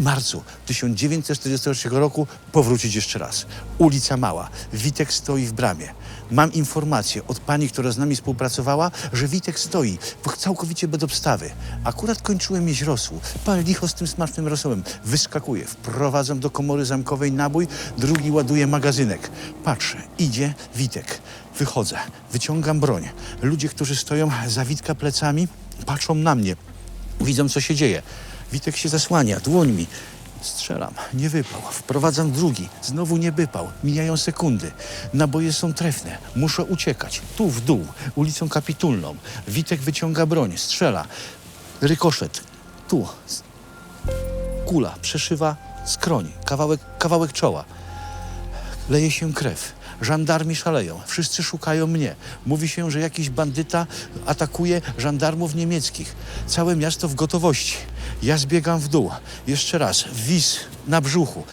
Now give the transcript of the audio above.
marcu 1943 roku powrócić jeszcze raz. Ulica Mała. Witek stoi w bramie. Mam informację od pani, która z nami współpracowała, że Witek stoi całkowicie bez obstawy. Akurat kończyłem jeść rosół. Pal licho z tym smacznym rosołem. Wyskakuję, wprowadzam do komory zamkowej nabój, drugi ładuje magazynek. Patrzę, idzie Witek. Wychodzę, wyciągam broń. Ludzie, którzy stoją za Witka plecami, patrzą na mnie. Widzą, co się dzieje. Witek się zasłania dłońmi. Strzelam, nie wypał. Wprowadzam drugi, znowu nie wypał. Mijają sekundy. Naboje są trefne. Muszę uciekać. Tu w dół, ulicą Kapitulną. Witek wyciąga broń, strzela. Rykoszet. Tu. Kula przeszywa skroń, kawałek, kawałek czoła. Leje się krew. Żandarmi szaleją. Wszyscy szukają mnie. Mówi się, że jakiś bandyta atakuje żandarmów niemieckich. Całe miasto w gotowości. Ja zbiegam w dół. Jeszcze raz. Wis na brzuchu.